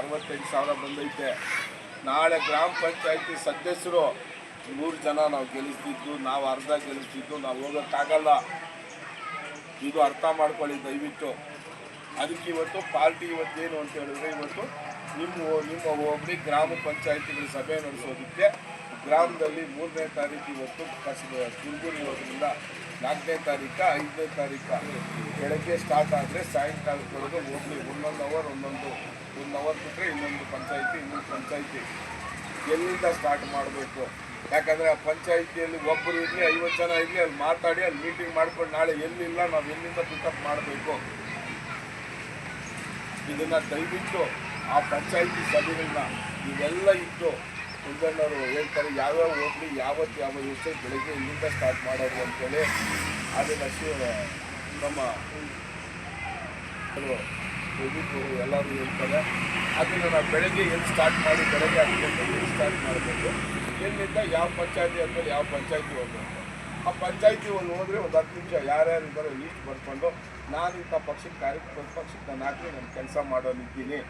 ಅರವತ್ತೆಂಟು ಸಾವಿರ ಬಂದೈತೆ. ನಾಳೆ ಗ್ರಾಮ ಪಂಚಾಯತಿ ಸದಸ್ಯರು ಮೂರು ಜನ ನಾವು ಗೆಲ್ಲಿಸ್ತಿದ್ದು, ನಾವು ಅರ್ಧ ಗೆಲ್ಲಿಸ್ತಿದ್ದು, ನಾವು ಹೋಗೋಕ್ಕಾಗಲ್ಲ. ಇದು ಅರ್ಥ ಮಾಡ್ಕೊಳ್ಳಿ ದಯವಿಟ್ಟು. ಅದಕ್ಕೆ ಇವತ್ತು ಪಾರ್ಟಿ ಇವತ್ತೇನು ಅಂತ ಹೇಳಿದ್ರೆ ಇವತ್ತು ನಿಮ್ಮ ನಿಮ್ಮ ಹೋಬಳಿ ಗ್ರಾಮ ಪಂಚಾಯತಿಗಳ ಸಭೆ ನಡೆಸೋದಕ್ಕೆ ಗ್ರಾಮದಲ್ಲಿ ಮೂರನೇ ತಾರೀಕು ಇವತ್ತು ಕಸ ತುರ್ಗೂರು ಇರೋದ್ರಿಂದ ನಾಲ್ಕನೇ ತಾರೀಕು, ಐದನೇ ತಾರೀಕು. ಬೆಳಗ್ಗೆ ಸ್ಟಾರ್ಟ್ ಆದರೆ ಸಾಯಂಕಾಲದವರೆಗೆ ಹೋಗಲಿ. ಒಂದೊಂದು ಅವರ್ ಒಂದೊಂದು, ಒಂದು ಅವರ್ ಬಿಟ್ಟರೆ ಇನ್ನೊಂದು ಪಂಚಾಯಿತಿ ಇನ್ನೊಂದು ಪಂಚಾಯಿತಿ. ಎಲ್ಲಿಂದ ಸ್ಟಾರ್ಟ್ ಮಾಡಬೇಕು. ಯಾಕಂದರೆ ಆ ಪಂಚಾಯಿತಿಯಲ್ಲಿ ಒಬ್ಬರು ಇರಲಿ ಐವತ್ತು ಜನ ಇರಲಿ, ಅಲ್ಲಿ ಮಾತಾಡಿ, ಅಲ್ಲಿ ಮೀಟಿಂಗ್ ಮಾಡ್ಕೊಂಡು ನಾಳೆ ಎಲ್ಲಿಲ್ಲ, ನಾವು ಎಲ್ಲಿಂದ ಪಿಕಪ್ ಮಾಡಬೇಕು? ಇದನ್ನು ದಯವಿಟ್ಟು ಆ ಪಂಚಾಯಿತಿ ಸಭೆಗಳನ್ನ ಇವೆಲ್ಲ ಇಟ್ಟು ಕುಂದಣ್ಣವರು ಹೇಳ್ತಾರೆ, ಯಾವ್ಯಾವ ಹೋಗಲಿ ಯಾವತ್ತು ಯಾವ ದಿವಸ ಬೆಳಗ್ಗೆ ಇಲ್ಲಿಂದ ಸ್ಟಾರ್ಟ್ ಮಾಡೋದು ಅಂತೇಳಿ. ಅದನ್ನು ಶಿವ ನಮ್ಮ ಅವರು ಎಲ್ಲರೂ ಹೇಳ್ತಾರೆ. ಅದನ್ನು ನಾವು ಬೆಳಗ್ಗೆ ಎಲ್ಲಿ ಸ್ಟಾರ್ಟ್ ಮಾಡಿ ಬೆಳಗ್ಗೆ ಹತ್ತು ಗಂಟೆಗೆ ಎಲ್ಲಿ ಸ್ಟಾರ್ಟ್ ಮಾಡಬೇಕು. ಎಲ್ಲಿಂದ ಯಾವ ಪಂಚಾಯತಿ ಅಂದ್ಮೇಲೆ ಯಾವ ಪಂಚಾಯತಿ ಹೋಗಬೇಕು? ಆ ಪಂಚಾಯತಿ ಒಂದು ಹೋದ್ರೆ ಒಂದು ಹತ್ತು ನಿಮಿಷ ಯಾರ್ಯಾರು ಇದ್ದಾರೋ ಲೀಸ್ಟ್ ಬರ್ಕೊಂಡು ನಾನು ಇಂಥ ಪಕ್ಷಕ್ಕೆ ಕಾರ್ಯಕ್ರಮ ಪಕ್ಷಕ್ಕೆ ನಾನು ಹಾಕಿ ನಾನು ಕೆಲಸ ಮಾಡೋನಿದ್ದೀನಿ.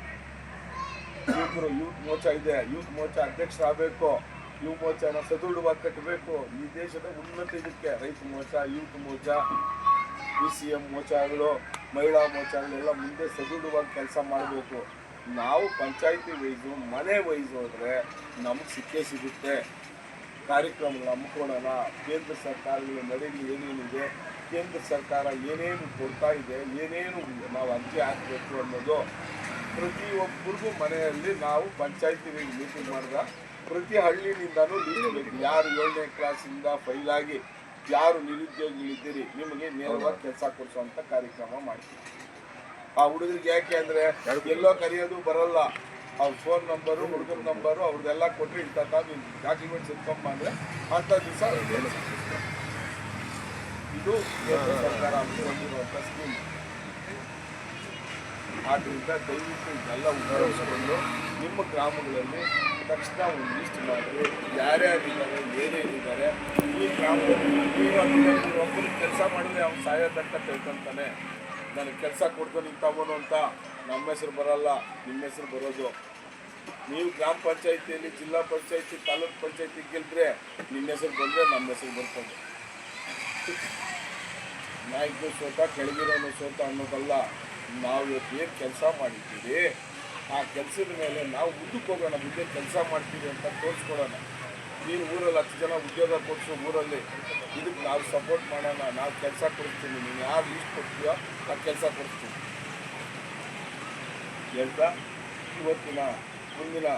ಯುವಕರು ಯೂತ್ ಮೋರ್ಚಾ ಇದೆ. ಯೂತ್ ಮೋರ್ಚಾ ಅಧ್ಯಕ್ಷರಾಗಬೇಕು ಯುವ ಮೋರ್ಚಾನ ಸದೃಢವಾಗಿ ಕಟ್ಟಬೇಕು ಈ ದೇಶದ ಉನ್ನತ ಇದಕ್ಕೆ. ರೈತ morcha, youth morcha. B C M ಮೋರ್ಚಾಗಳು ಮಹಿಳಾ ಮೋರ್ಚಾಗಳೆಲ್ಲ ಮುಂದೆ ಸದೃಢವಾಗಿ ಕೆಲಸ ಮಾಡಬೇಕು. ನಾವು ಪಂಚಾಯಿತಿ ವೈಸು, ಮನೆ ವೈಸು ಹೋದರೆ ನಮಗೆ ಸಿಕ್ಕೇ ಸಿಗುತ್ತೆ. ಕಾರ್ಯಕ್ರಮಗಳು ಹಮ್ಮಿಕೊಳ್ಳೋಣ. ಕೇಂದ್ರ ಸರ್ಕಾರಗಳ ನಡೆಯಲ್ಲಿ ಏನೇನಿದೆ ಕೇಂದ್ರ ಸರ್ಕಾರ ಏನೇನು ಕೊಡ್ತಾ ಇದೆ, ಏನೇನು ನಾವು ಅರ್ಜಿ ಹಾಕಬೇಕು ಅನ್ನೋದು ಪ್ರತಿಯೊಬ್ಬರಿಗೂ ಮನೆಯಲ್ಲಿ ನಾವು ಪಂಚಾಯತಿ ಮೀಟಿಂಗ್ ಮಾಡಿದ ಪ್ರತಿ ಹಳ್ಳಿನಿಂದನೂ ಬೇಕು. ಯಾರು ಏಳನೇ ಕ್ಲಾಸಿಂದ ಫೈಲಾಗಿ ಯಾರು ನಿರುದ್ಯೋಗಿಗಳಿದ್ದೀರಿ, ನಿಮಗೆ ನೇರವಾಗಿ ಕೆಲಸ ಕೊಡಿಸುವಂಥ ಕಾರ್ಯಕ್ರಮ ಮಾಡ್ತೀವಿ. ಆ ಹುಡುಗರಿಗೆ ಯಾಕೆ ಅಂದರೆ, ಎಲ್ಲೋ ಕರೆಯೋದು ಬರಲ್ಲ. ಅವ್ರ ಫೋನ್ ನಂಬರು ಹುಡುಗರ ನಂಬರು ಅವ್ರದ್ದೆಲ್ಲ ಕೊಟ್ಟರೆ ಇಂಥ ತಾವು ಡಾಕ್ಯುಮೆಂಟ್ಸ್ ಎತ್ಕೊಂಬ ಅಂದರೆ ಅಂಥ ದಿವಸ ಇದು ಸರ್ಕಾರ ಹಮ್ಮಿಕೊಂಡಿರುವಂಥ ಸ್ಕೀಮ್ ಆದ್ದರಿಂದ ದಯವಿಟ್ಟು ಇದೆಲ್ಲ ಉಪಯೋಗಿಸ್ಕೊಂಡು ನಿಮ್ಮ ಗ್ರಾಮಗಳಲ್ಲಿ ತಕ್ಷಣ ಒಂದು ಲಿಸ್ಟ್ ಮಾಡಿ ಯಾರ್ಯಾರಿದ್ದಾರೆ, ಏನೇನಿದ್ದಾರೆ. ಈ ಗ್ರಾಮದಲ್ಲಿ ನೀವು ಒಬ್ಬರಿಗೆ ಕೆಲಸ ಮಾಡಿದ್ರೆ ಅವ್ನು ಸಾಯೋದಂತ ತಿಳ್ಕೊಂತಾನೆ. ನನಗೆ ಕೆಲಸ ಕೊಡ್ತು ನೀನು ತಗೋನು ಅಂತ ನಮ್ಮ ಹೆಸರು ಬರಲ್ಲ, ನಿಮ್ಮ ಹೆಸರು ಬರೋದು. ನೀವು ಗ್ರಾಮ ಪಂಚಾಯಿತಿಯಲ್ಲಿ, ಜಿಲ್ಲಾ ಪಂಚಾಯತಿ, ತಾಲೂಕು ಪಂಚಾಯತಿ ಗೆಲ್ದ್ರೆ ನಿಮ್ಮ ಹೆಸರು ಬಂದರೆ ನಮ್ಮ ಹೆಸರು ಬರ್ಕೊಂಡು ನಾಯಕರು ಸೋತ, ಕೆಳಗಿರೋನು ಸೋತ ಅನ್ನೋದಲ್ಲ. ನಾವು ಏನು ಕೆಲಸ ಮಾಡಿದ್ದೀವಿ ಆ ಕೆಲಸದ ಮೇಲೆ ನಾವು ಮುಂದಕ್ಕೆ ಹೋಗೋಣ, ಮುಂದೆ ಕೆಲಸ ಮಾಡ್ತೀವಿ ಅಂತ ತೋರಿಸ್ಕೊಡೋಣ. ನೀನು ಊರಲ್ಲಿ ಹತ್ತು ಜನ ಉದ್ಯೋಗ ಕೊಡಿಸು ಊರಲ್ಲಿ ಇದಕ್ಕೆ ನಾವು ಸಪೋರ್ಟ್ ಮಾಡೋಣ, ನಾವು ಕೆಲಸ ಕೊಡ್ತೀನಿ ನೀನು ಯಾರು ಲೀಸ್ಟ್ ಕೊಡ್ತೀಯೋ ಆ ಕೆಲಸ ಕೊಡಿಸ್ತೀನಿ. ಹೇಳ್ತಾ, ಇವತ್ತಿನ ಮುಂದಿನ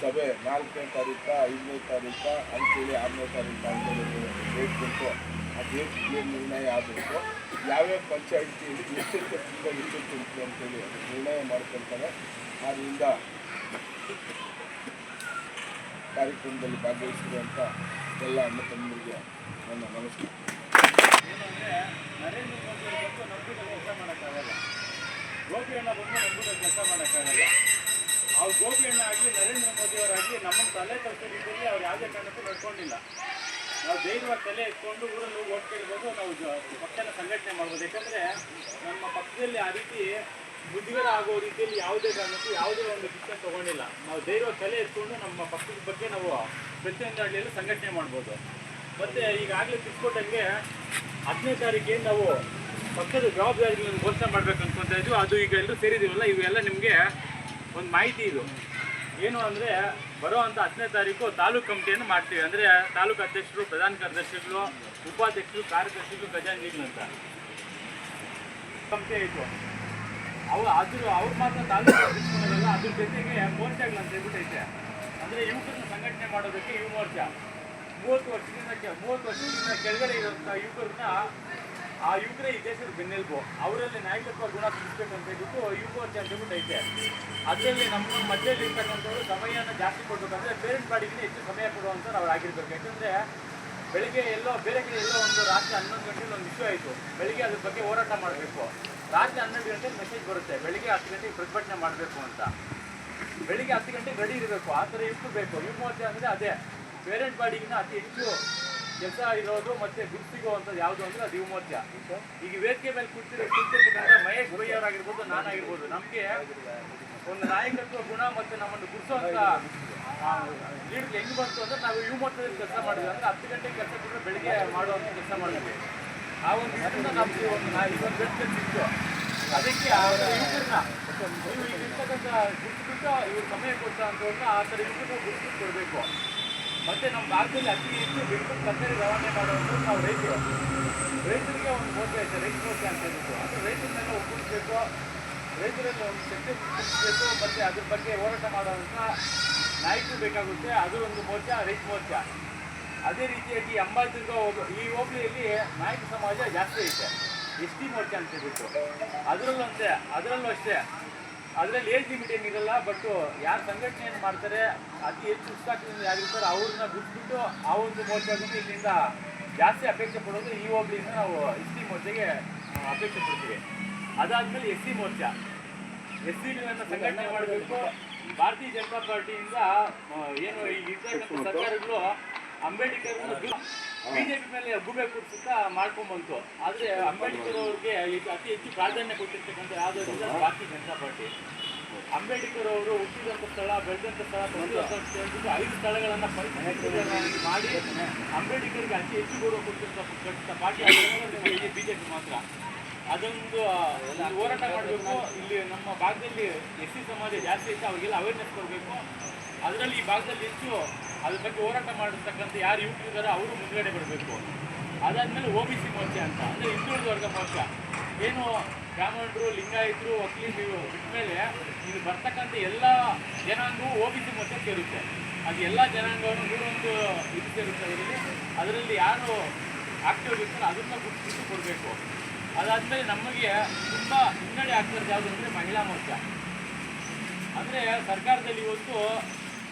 ಸಭೆ ನಾಲ್ಕನೇ ತಾರೀಕ, ಐದನೇ ತಾರೀಕ, ಅಂತೇಳಿ ಆರನೇ ತಾರೀಕು ಅಂತೇಳಿ ಡೇಟ್ ಬಿಟ್ಟು ಆ ಡೇಟ್ ಏನು ನಿರ್ಣಯ ಆಗಬೇಕು? ಯಾವ್ಯಾವ ಪಂಚಾಯಿತಿಯಲ್ಲಿ ಎಷ್ಟೆಷ್ಟು ತುಂಬ ಎಷ್ಟೆಷ್ಟು ಉಂಟು ಅಂತೇಳಿ ನಿರ್ಣಯ ಮಾಡ್ಕೊಳ್ತಾರೆ. ಆದ್ದರಿಂದ ಕಾರ್ಯಕ್ರಮದಲ್ಲಿ ಭಾಗವಹಿಸಿರುವಂಥ ಎಲ್ಲ ಅಣ್ಣ ತಮ್ಮರಿಗೆ ನನ್ನ ಮನಸ್ಸು ಏನಂದರೆ ನರೇಂದ್ರ ಕೆಲಸ ಬಂದು ಕೆಲಸ ಮಾಡೋಕ್ಕಾಗಲ್ಲ ಅವ್ರು ಗೋಪಿಯಣ್ಣ ಆಗಲಿ ನರೇಂದ್ರ ಮೋದಿ ಅವರಾಗಲಿ ನಮ್ಮನ್ನು ತಲೆ ಕಲಿಸೋ ರೀತಿಯಲ್ಲಿ ಅವ್ರು ಯಾವುದೇ ಕಾರಣಕ್ಕೂ ನಡ್ಕೊಂಡಿಲ್ಲ. ನಾವು ಧೈರ್ಯವಾಗಿ ತಲೆ ಇಟ್ಕೊಂಡು ಊರಲ್ಲಿ ಹೋಗಿ ಓಟ್ ಕೇಳ್ಬೋದು ನಾವು ಪಕ್ಷನ ಸಂಘಟನೆ ಮಾಡ್ಬೋದು. ಯಾಕಂದ್ರೆ ನಮ್ಮ ಪಕ್ಷದಲ್ಲಿ ಆ ರೀತಿ ಬುದ್ಧಿಗರ ಆಗೋ ರೀತಿಯಲ್ಲಿ ಯಾವುದೇ ಕಾರಣಕ್ಕೂ ಯಾವುದೇ ಒಂದು ಶಿಕ್ಷಣ ತಗೊಂಡಿಲ್ಲ. ನಾವು ಧೈರ್ಯವಾಗಿ ತಲೆ ಎತ್ಕೊಂಡು ನಮ್ಮ ಪಕ್ಷದ ಬಗ್ಗೆ ನಾವು ಪ್ರತಿಯೊಂದು ಹಳ್ಳಿಯಲ್ಲೂ ಸಂಘಟನೆ ಮಾಡ್ಬೋದು. ಮತ್ತೆ ಈಗಾಗಲೇ ತಿಳ್ಕೊಟ್ಟಂಗೆ ಹತ್ತನೇ ತಾರೀಕಿಗೆ ನಾವು ಪಕ್ಷದ ಜವಾಬ್ದಾರಿಗಳನ್ನು ಘೋಷಣೆ ಮಾಡ್ಬೇಕು ಅನ್ಕೊಂತ ಇದ್ವಿ. ಅದು ಈಗ ಎಲ್ಲರೂ ಸೇರಿದೀವಲ್ಲ ಇವೆಲ್ಲ ನಿಮಗೆ ಒಂದು ಮಾಹಿತಿ ಇದು. ಏನು ಅಂದರೆ ಬರುವಂಥ ಹತ್ತನೇ ತಾರೀಕು ತಾಲೂಕು ಕಮಿಟಿಯನ್ನು ಮಾಡ್ತೀವಿ. ಅಂದರೆ ತಾಲೂಕು ಅಧ್ಯಕ್ಷರು, ಪ್ರಧಾನ ಕಾರ್ಯದರ್ಶಿಗಳು, ಉಪಾಧ್ಯಕ್ಷರು, ಕಾರ್ಯದರ್ಶಿಗಳು, ಖಜಾನೆ ಅಂತ. ಕಮಿಟಿ ಆಯಿತು ಅವ್ರು ಅದ್ರ ಅವ್ರು ಮಾತ್ರ ತಾಲೂಕು ಅಧ್ಯಕ್ಷರಲ್ಲ, ಅದ್ರ ಜೊತೆಗೆ ಮೋರ್ಚಾಗಳು ಅಂತ ಹೇಳ್ಬಿಟ್ಟು ಐತೆ. ಅಂದರೆ ಯುವಕರನ್ನ ಸಂಘಟನೆ ಮಾಡೋದಕ್ಕೆ ಯುವ ಮೋರ್ಚಾ. ಮೂವತ್ತು ವರ್ಷದಿಂದ ಮೂವತ್ತು ವರ್ಷದಿಂದ ಕೆಳಗಡೆ ಇರೋಂಥ ಯುವಕರನ್ನ ಆ ಯುವಕರೇ ಈ ದೇಶದ ಬೆನ್ನೆಲುಬು. ಅವರಲ್ಲಿ ನಾಯಕತ್ವ, ಗುಣ ತಿಳಿಸ್ಬೇಕು ಅಂತ ಹೇಳ್ಬಿಟ್ಟು ಯುವ ಹೇಳ್ಬಿಟ್ಟು ಐತೆ. ಅದರಲ್ಲಿ ನಮ್ಮ ಮಧ್ಯದಲ್ಲಿ ಇರ್ತಕ್ಕಂಥವ್ರು ಸಮಯನ ಜಾಸ್ತಿ ಕೊಡ್ಬೇಕಂದ್ರೆ ಪೇರೆಂಟ್ ಬಾಡಿಗೆ ಹೆಚ್ಚು ಸಮಯ ಕೊಡುವಂಥವ್ರು ಅವ್ರು ಆಗಿರ್ಬೇಕು. ಯಾಕಂದರೆ ಬೆಳಿಗ್ಗೆ ಎಲ್ಲೋ, ಬೇರೆ ಕಡೆ ಎಲ್ಲೋ ಒಂದು ರಾತ್ರಿ ಹನ್ನೊಂದು ಗಂಟೆಗೆ ಒಂದು ಇಶ್ಯೂ ಆಯಿತು. ಬೆಳಿಗ್ಗೆ ಅದ್ರ ಬಗ್ಗೆ ಹೋರಾಟ ಮಾಡಬೇಕು. ರಾತ್ರಿ ಹನ್ನೆರಡು ಗಂಟೆಗೆ ಮೆಸೇಜ್ ಬರುತ್ತೆ, ಬೆಳಿಗ್ಗೆ ಹತ್ತು ಗಂಟೆಗೆ ಪ್ರತಿಭಟನೆ ಮಾಡಬೇಕು ಅಂತ. ಬೆಳಿಗ್ಗೆ ಹತ್ತು ಗಂಟೆಗೆ ರೆಡಿ ಇರಬೇಕು. ಆ ಥರ ಇಷ್ಟು ಬೇಕು? ಯುವ ಅಂದರೆ ಅದೇ. ಪೇರೆಂಟ್ ಬಾಡಿಗಿನ ಅತಿ ಹೆಚ್ಚು ಕೆಲಸ ಇರೋದು ಮತ್ತೆ ಗುರುತಿಗುವಂಥದ್ದು ಯಾವುದು ಅಂದ್ರೆ ಅದು ಯುವಮೋರ್ಚ ಈಗ ವೇದಿಕೆ ಮೇಲೆ ಕೂತಿರೋ ಕುರ್ತಿರ್ತಕ್ಕಂಥ ಮಹೇಶ್ ಬೈ ಅವರಾಗಿರ್ಬೋದು ನಾನಾಗಿರ್ಬೋದು. ನಮಗೆ ಒಂದು ನಾಯಕತ್ವ ಗುಣ ಮತ್ತೆ ನಮ್ಮನ್ನು ಗುರುಸುವಂತ ಲೀಡ್ ಹೆಂಗ್ ಬಂತು ಅಂದ್ರೆ ನಾವು ಯುವಮೋರ್ಚದಲ್ಲಿ ಕೆಲಸ ಮಾಡಿದ್ವಿ ಅಂದ್ರೆ ಹತ್ತು ಗಂಟೆಗೆ ಕೆಲಸ ಬಿಟ್ಟರೆ ಬೆಳಿಗ್ಗೆ ಮಾಡುವಂತ ಕೆಲಸ ಮಾಡಿದ್ವಿ. ಆ ಒಂದು ಇದರಿಂದ ನಮ್ಗೆ ಒಂದು ನಾ ಇದೊಂದು ವ್ಯಕ್ತಿ ಸಿಕ್ತು ಅದಕ್ಕೆ ಆ ಯುವಕರನ್ನ ನೀವು ಈಗ ಇರ್ತಕ್ಕಂಥ ಗುರುತಿಬಿಟ್ಟು ಇವ್ರು ಸಮಯ ಕೊಡ್ತಾ ಅಂತ ಆ ಥರ ಯುವಕರು ಗುರುತು ಕೊಡಬೇಕು. ಮತ್ತೆ ನಮ್ಮ ಭಾರತದಲ್ಲಿ ಅತಿ ಹೆಚ್ಚು ಬೆಂಗಳೂರು ಕಚೇರಿ ರವಾನೆ ಮಾಡುವಂಥದ್ದು ನಾವು ರೈತರು. ರೈತರಿಗೆ ಒಂದು ಮೋಸ ಐತೆ ರೈತ ಮೋಸ ಅಂತ ಹೇಳ್ಬಿಟ್ಟು. ಅದು ರೈತರನ್ನೆಲ್ಲ ಒಗ್ಗೂಡಿಸ್ಬೇಕು ರೈತರಲ್ಲಿ ಒಂದು ಶಕ್ತಿ ಮೂಡಿಸ್ಬೇಕು ಮತ್ತು ಅದ್ರ ಬಗ್ಗೆ ಹೋರಾಟ ಮಾಡುವಂಥ ನಾಯಕರು ಬೇಕಾಗುತ್ತೆ. ಅದು ಒಂದು ಮೋರ್ಚಾ ರೈತ ಮೋರ್ಚಾ ಅದೇ ರೀತಿಯಾಗಿ ಅಂಬಾಜಿರ್ಗ ಈ ಹೋಬಳಿಯಲ್ಲಿ ನಾಯಕ ಸಮಾಜ ಜಾಸ್ತಿ ಐತೆ. ಎಸ್ ಟಿ ಮೋರ್ಚಾ ಅಂತ ಹೇಳ್ಬಿಟ್ಟು. ಅದರಲ್ಲೂ ಅಂತೆ, ಅದರಲ್ಲೂ ಅಷ್ಟೇ. ಅದರಲ್ಲಿ ಏಜ್ ಲಿಮಿಟ್ ಏನಿರಲ್ಲ ಬಟ್ ಯಾರು ಸಂಘಟನೆಯನ್ನು ಮಾಡ್ತಾರೆ ಅತಿ ಹೆಚ್ಚು ಉತ್ಸಾಹದಿಂದ ಯಾರಿರ್ತಾರೆ ಅವ್ರನ್ನ ಬಿಟ್ಬಿಟ್ಟು ಆ ಒಂದು ಮೋರ್ಚಾದಿಂದ ಇಲ್ಲಿಂದ ಜಾಸ್ತಿ ಅಪೇಕ್ಷೆ ಪಡೋದು ಈ ಹೋಬಳಿಯಿಂದ ನಾವು ಎಸ್ ಸಿ ಮೋರ್ಚಾಗೆ ಅಪೇಕ್ಷೆ ಪಡ್ತೀವಿ. ಅದಾದ್ಮೇಲೆ S C morcha. S C ಸಂಘಟನೆ ಮಾಡಬೇಕು. ಭಾರತೀಯ ಜನತಾ ಪಾರ್ಟಿಯಿಂದ ಏನು ಈ ಸರ್ಕಾರಗಳು ಅಂಬೇಡ್ಕರ್ ಬಿಜೆಪಿ ಮೇಲೆ ಗುಬೆ ಕೂರಿಸುತ್ತಾ ಮಾಡ್ಕೊಂಡ್ಬಂತು. ಆದರೆ ಅಂಬೇಡ್ಕರ್ ಅವ್ರಿಗೆ ಅತಿ ಹೆಚ್ಚು ಪ್ರಾಧಾನ್ಯ ಕೊಟ್ಟಿರ್ತಕ್ಕಂಥ ಯಾವುದರಿಂದ ಭಾರತೀಯ ಜನತಾ ಪಾರ್ಟಿ. ಅಂಬೇಡ್ಕರ್ ಅವರು ಹುಟ್ಟಿದಂಥ ಸ್ಥಳ, ಬೆಳೆದಂಥ ಸ್ಥಳ ಹೇಳ್ಬಿಟ್ಟು ಐದು ಸ್ಥಳಗಳನ್ನು ಮಾಡಿ ಅಂಬೇಡ್ಕರ್ಗೆ ಅತಿ ಹೆಚ್ಚು ಗೌರವ ಕೊಟ್ಟಿರ್ತಕ್ಕಂಥ ಪಾರ್ಟಿ ಬಿಜೆಪಿ ಮಾತ್ರ. ಅದೊಂದು ಹೋರಾಟ ಮಾಡಬೇಕು. ಇಲ್ಲಿ ನಮ್ಮ ಭಾಗದಲ್ಲಿ ಎಸ್ ಸಿ ಸಮಾಜ ಜಾಸ್ತಿ ಇತ್ತು, ಅವರಿಗೆಲ್ಲ ಅವೇರ್ನೆಸ್ ಕೊಡಬೇಕು. ಅದರಲ್ಲಿ ಈ ಭಾಗದಲ್ಲಿ ಹೆಚ್ಚು ಅದ್ರ ಬಗ್ಗೆ ಹೋರಾಟ ಮಾಡಿರ್ತಕ್ಕಂಥ ಯಾರು ಯುವಕರಿದ್ದಾರೆ ಅವರು ಮುಂದುಗಡೆ ಬರಬೇಕು. ಅದಾದ್ಮೇಲೆ ಒ ಬಿ ಸಿ ಮೋರ್ಚೆ ಅಂತ. ಅಂದರೆ ಹಿಂದುಳಿದ ವರ್ಗ ಮೋರ್ಚಾ. ಏನು ಬ್ರಾಹ್ಮಣರು, ಲಿಂಗಾಯತರು, ವಕೀಲರು ಬಿಟ್ಮೇಲೆ ಇಲ್ಲಿ ಬರ್ತಕ್ಕಂಥ ಎಲ್ಲ ಜನಾಂಗವೂ ಓ ಬಿ ಸಿ ಮೋರ್ಚೆ ಸೇರುತ್ತೆ. ಅದು ಎಲ್ಲ ಜನಾಂಗವನ್ನು ಮೂರೊಂದು ಇದು ಸೇರುತ್ತೆ ಅದರಲ್ಲಿ. ಅದರಲ್ಲಿ ಯಾರು ಆಕ್ಟಿವ್ ಇರ್ತಾರೆ ಅದನ್ನ ಗುರುತಿಸಿ ಕೊಡಬೇಕು ಅದಾದ್ಮೇಲೆ ನಮಗೆ ತುಂಬ ಹಿನ್ನಡೆ ಆಗ್ತಿರೋದು ಯಾವುದು ಅಂದರೆ ಮಹಿಳಾ ಮೋರ್ಚಾ. ಅಂದರೆ ಸರ್ಕಾರದಲ್ಲಿ ಇವತ್ತು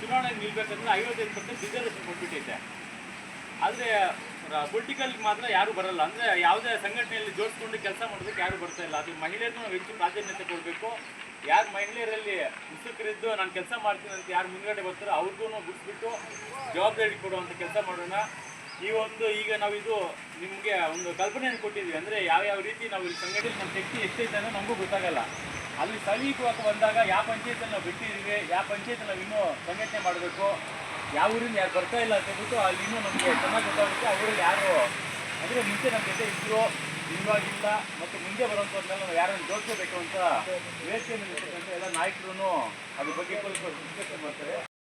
ಚುನಾವಣೆ ನಿಲ್ಬೇಕಂದ್ರೆ ಐವತ್ತೈದು ಪರ್ಸೆಂಟ್ ರಿಸರ್ವೇಷನ್ ಕೊಟ್ಬಿಟ್ಟಿದೆ ಆದರೆ ಪೊಲಿಟಿಕಲ್ ಮಾತ್ರ ಯಾರು ಬರಲ್ಲ. ಅಂದರೆ, ಯಾವುದೇ ಸಂಘಟನೆಯಲ್ಲಿ ಜೋಡಿಸ್ಕೊಂಡು ಕೆಲಸ ಮಾಡೋದಕ್ಕೆ ಯಾರು ಬರ್ತಾ ಇಲ್ಲ. ಅದು ಮಹಿಳೆಯರನ್ನು ನಾವು ಹೆಚ್ಚು ಪ್ರಾಧಾನ್ಯತೆ ಕೊಡಬೇಕು. ಯಾರು ಮಹಿಳೆಯರಲ್ಲಿ ಉತ್ಸುಕರಿದ್ದು, ನಾನು ಕೆಲಸ ಮಾಡ್ತೀನಿ ಅಂತ ಯಾರು ಮುಂದ್ಗಡೆ ಬರ್ತಾರೋ ಅವ್ರಿಗೂ ಬಿಟ್ಬಿಟ್ಟು ಜವಾಬ್ದಾರಿ ಕೊಡುವಂಥ ಕೆಲಸ ಮಾಡೋಣ. ಈ ಒಂದು, ಈಗ ನಾವು ಇದು ನಿಮಗೆ ಒಂದು ಕಲ್ಪನೆಯನ್ನು ಕೊಟ್ಟಿದ್ವಿ ಅಂದರೆ, ಯಾವ್ಯಾವ ರೀತಿ ನಾವು ಸಂಘಟನೆ ನಮ್ಮ ಶಕ್ತಿ ಎಷ್ಟೈತೆ ಅನ್ನೋ ನಮಗೂ ಗೊತ್ತಾಗಲ್ಲ. ಅಲ್ಲಿ ಸ್ಥಳೀಯವಾಗಿ ಬಂದಾಗ ಯಾವ ಪಂಚಾಯತಲ್ಲಿ ನಾವು ಬಿಟ್ಟಿದ್ದೀವಿ ಯಾವ ಪಂಚಾಯತ್ ನಾವು ಇನ್ನೂ ಸಂಘಟನೆ ಮಾಡಬೇಕು, ಯಾವ ಊರಿಂದ ಯಾರು ಬರ್ತಾ ಇಲ್ಲ ಅಂತ ಹೇಳ್ಬಿಟ್ಟು ಅಲ್ಲಿ ಇನ್ನೂ ನಮಗೆ ಚೆನ್ನಾಗಿ ಗೊತ್ತಾಗುತ್ತೆ ಅವರು ಯಾರು ಅಂದರೆ ಮುಂಚೆ ನಮ್ಮ ಜೊತೆ ಇದ್ರು, ಇವಾಗಿಲ್ಲ, ಮತ್ತು ಮುಂದೆ ಬರುವಂಥದ್ದನ್ನೆಲ್ಲ ನಾವು ಯಾರನ್ನು ಜೋಡಿಸಬೇಕು ಅಂತ ಇರ್ತಕ್ಕಂಥ ಎಲ್ಲ ನಾಯಕರು ಅದ್ರ ಬಗ್ಗೆ ಡಿಸ್ಕಷನ್ ಮಾಡ್ತಾರೆ